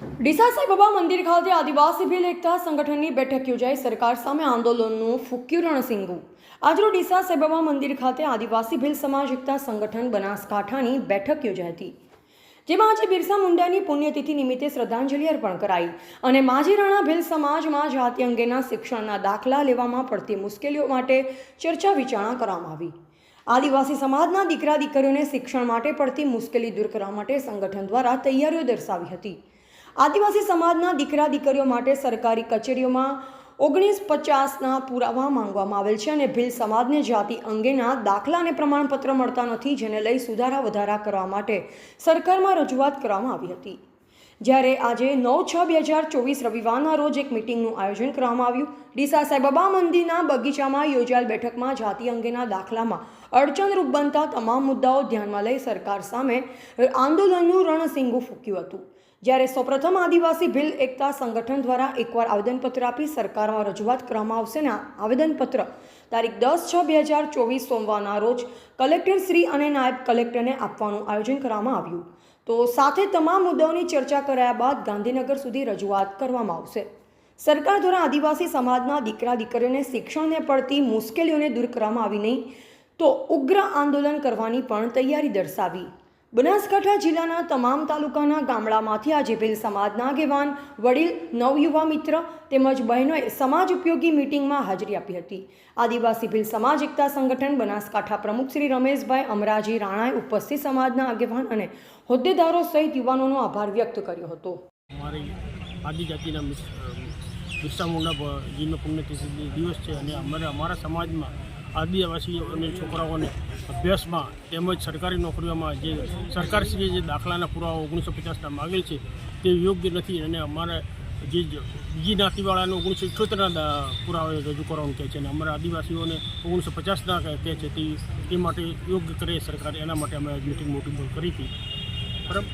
ડીસા સાંઈબાબા મંદિર ખાતે આદિવાસી ભીલ એકતા સંગઠનની બેઠક યોજાઈ. સરકાર સામે આંદોલનનું ફૂક્યું રણસિંગુ. આજરોજ ડીસા સાંઈબાબા મંદિર ખાતે આદિવાસી ભીલ સમાજ એકતા સંગઠન બનાસકાંઠાની બેઠક યોજાઈ હતી. જેમાં આજે બિરસા મુંડાની પુણ્યતિથિ નિમિત્તે શ્રદ્ધાંજલિ અર્પણ કરાઈ અને માજી રાણા ભીલ સમાજમાં જાતિ અંગેના શિક્ષણના દાખલા લેવામાં પડતી મુશ્કેલીઓ માટે ચર્ચા વિચારણા કરવામાં આવી. આદિવાસી સમાજના દીકરા દીકરીઓને શિક્ષણ માટે પડતી મુશ્કેલી દૂર કરવા માટે સંગઠન દ્વારા તૈયારીઓ દર્શાવી હતી. આદિવાસી સમાજના દીકરા દીકરીઓ માટે સરકારી કચેરીઓમાં ઓગણીસ પચાસના પુરાવા માંગવામાં આવેલ છે અને ભીલ સમાજને જાતિ અંગેના દાખલા અને પ્રમાણપત્ર મળતા નથી, જેને લઈ સુધારા વધારા કરવા માટે સરકારમાં રજૂઆત કરવામાં આવી હતી. જ્યારે આજે નવ છ બે હજાર ચોવીસ રવિવારના રોજ એક મિટિંગનું આયોજન કરવામાં આવ્યું. ડીસા સાઈબાબા મંદિરના બગીચામાં યોજાયેલ બેઠકમાં જાતિ અંગેના દાખલામાં અડચણરૂપ બનતા તમામ મુદ્દાઓ ધ્યાનમાં લઈ સરકાર સામે આંદોલનનું રણસિંગુ ફૂક્યું હતું. જ્યારે સૌપ્રથમ આદિવાસી ભીલ એકતા સંગઠન દ્વારા એકવાર આવેદનપત્ર આપી સરકારમાં રજૂઆત કરવામાં આવશે ને આવેદનપત્ર તારીખ દસ છ બે હજાર ચોવીસ સોમવારના રોજ કલેક્ટર શ્રી અને નાયબ કલેક્ટરને આપવાનું આયોજન કરવામાં આવ્યું. તો સાથે તમામ મુદ્દાઓની ચર્ચા કરાયા બાદ ગાંધીનગર સુધી રજૂઆત કરવામાં આવશે. સરકાર દ્વારા આદિવાસી સમાજના દીકરા દીકરીઓને શિક્ષણને પડતી મુશ્કેલીઓને દૂર કરવામાં આવી નહીં તો ઉગ્ર આંદોલન કરવાની પણ તૈયારી દર્શાવી. બનાસકાંઠા જિલ્લાના તમામ તાલુકાના ગામડામાંથી આજે ભીલ સમાજના આગેવાન, વડીલ, નવયુવા મિત્ર તેમજ બહેનોએ સમાજ ઉપયોગી મિટિંગમાં હાજરી આપી હતી. આદિવાસી ભીલ સમાજ એકતા સંગઠન બનાસકાંઠા પ્રમુખ શ્રી રમેશભાઈ અમરાજી રાણાએ ઉપસ્થિત સમાજના આગેવાન અને હોદ્દેદારો સહિત યુવાનોનો આભાર વ્યક્ત કર્યો હતો. આદિજાતિના દિવસ છે અને અમારા સમાજમાં આદિવાસી અને છોકરાઓને અભ્યાસમાં તેમજ સરકારી નોકરીઓમાં જે સરકારશ્રીએ જે દાખલાના પુરાવા ઓગણીસો પચાસના માગેલ છે, તે યોગ્ય નથી અને અમારે જે બીજી જ્ઞાતિવાળાને ઓગણીસો ઇઠોતેરના પુરાવા રજૂ કરવાનું કહે છે અને અમારા આદિવાસીઓને ઓગણીસો પચાસના કહે છે તે માટે યોગ્ય કરે સરકાર એના માટે અમે મિટિંગ મોટી કરી હતી. બરાબર?